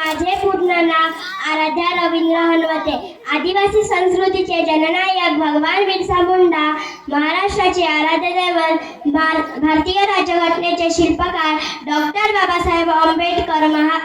माझे पूर्ण नाव आराध्या रवींद्र हनवते आदिवासी संस्कृतीचे जननायक भगवान बिरसा मुंडा महाराष्ट्राचे आराध्य दैवत भार भारतीय राज्यघटनेचे शिल्पकार डॉक्टर बाबासाहेब आंबेडकर महा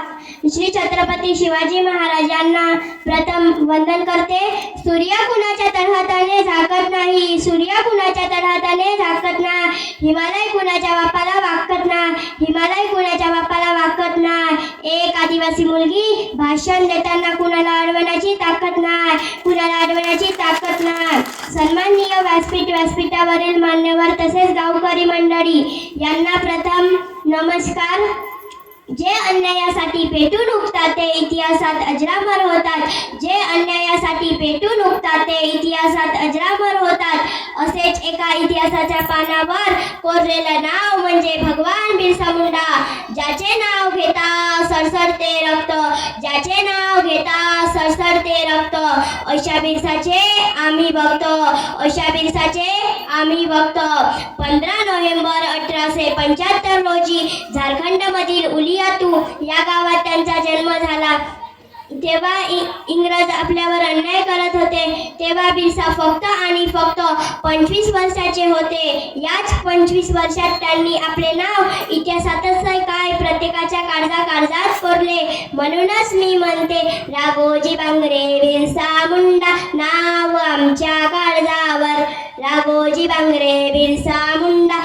श्री छत्रपती शिवाजी महाराज यांना प्रथम वंदन करते. सूर्य कुणाच्या तळहाताने झाकत नाही? सूर्य कुणाच्या तळहाताने झाकत नाही? हिमालय कुणाच्या बापाला वाकत नाही हिमालय कुणाच्या बापाला वाकत नाही एक आदिवासी मुलगी भाषण देताना कुणाला अडवण्याची ताकद नाही कुणाला अडवण्याची ताकद नाही. सन्माननीय व्यासपीठ व्यासपीठावरील मान्यवर तसेच गावकरी मंडळी यांना प्रथम नमस्कार. जे अन्यायासाठी पेटून उठतात ते इतिहासात अजरामर होतात. जे अन्याय अन्यायासाठी पेटून उठतात ते इतिहासात अजरामर होतात. असेच एका इतिहासाच्या पानावर कोरलेलं नाव म्हणजे भगवान बिरसा मुंडा. ज्याचे नाव घेता सरसरते रक्त ज्याचे नाव घेता सरसरते रक्त. अशा बिरसाचे आम्ही बघतो अशा बिरसाचे आम्ही बघतो पंधरा नोव्हेंबर अठराशे पंच्याहत्तर रोजी झारखंडमधील उलियातू या गावात त्यांचा जन्म झाला. तेव्हा इ- इंग्रज आपल्यावर अन्याय करत होते तेव्हा बिरसा फक्त आणि फक्त पंचवीस वर्षाचे होते. याच पंचवीस वर्षात त्यांनी आपले नाव इतिहासातच काय प्रत्येकाच्या काळजा काळजात कोरले. म्हणूनच मी म्हणते राघोजी बांगरे बिरसा मुंडा नाव आमच्या काळजावर. राघोजी बांगरे बिरसा मुंडा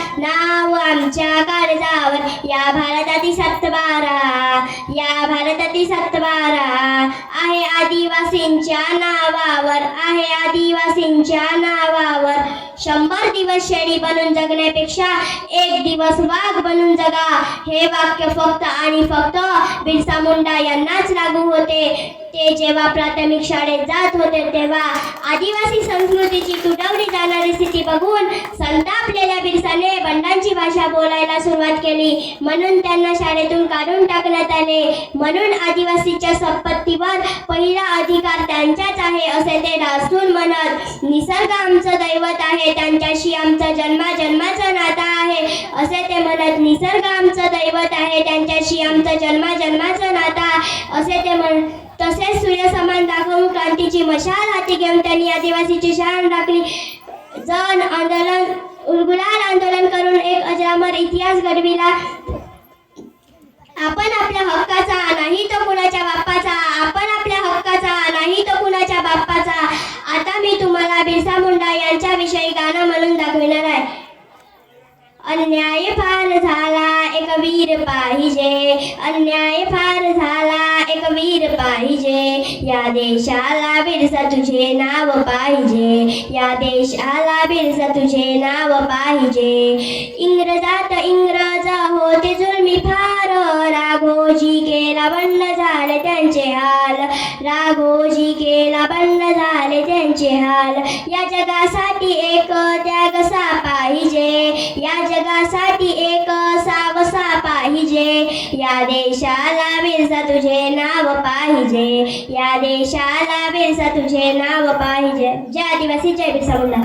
आमच्या काळजावर. या भारतातील सातबारा या भारतातील सातबारा आहे आदिवासींच्या नावावर आहे आदिवासींच्या नावावर. शंभर दिवस शेळी बनून जगण्यापेक्षा एक दिवस वाघ बनून जगा. हे वाक्य फक्त आणि फक्त बिरसा मुंडा यांनाच लागू होते. ते जेव्हा प्राथमिक शाळेत जात होते तेव्हा आदिवासी संस्कृतीची तुटवली जाणारी स्थिती बघून संतापलेल्या बिरसाने बंडांची भाषा बोलायला सुरुवात केली. म्हणून त्यांना शाळेतून काढून टाकण्यात आले. म्हणून आदिवासीच्या संपत्तीवर पहिला अधिकार त्यांचाच आहे असे ते ढासून म्हणत निसर्ग आमचं दैवत आहे त्यांच्याशी आमचा जन्मा जन्माचं नातं आहे. असे ते म्हणत निसर्ग आमचं दैवत आहे त्यांच्याशी आमचा जन्मा जन्माचं नातं असे ते म्हण तसेच सूर्यसमान दाखवून क्रांतीची मशाल हाती घेऊन त्यांनी आदिवासीची शान राखली. जन आंदोलन उलगुलाल आंदोलन करून एक अजरामर इतिहास घडविला. आपण आपल्या हक्काचा नाही तो कुणाच्या बाप्पाचा आपण आपल्या हक्काचा नाही तो कुणाच्या बाप्पाचा आता मी तुम्हाला बिरसा विषयी गाणं म्हणून दाखविणार आहे. अन्याय फार झाला एक वीर पाहिजे. अन्याय फार झाला एक वीर पाहिजे. या देशाला बिरसा तुझे नाव पाहिजे. या देशाला बिरसा तुझे नाव पाहिजे. इंग्रजात इंग्रज राघोजी केला बंड झाले त्यांचे हाल. राघोजी केला बंड झाले त्यांचे हाल. या जगासाठी एक त्यागसा पाहिजे. या जगासाठी एक सावसा पाहिजे. या देशाला बिरसा तुझे नाव पाहिजे. या देशाला बिरसा तुझे नाव पाहिजे. जय आदिवासी जय बिरसा मुला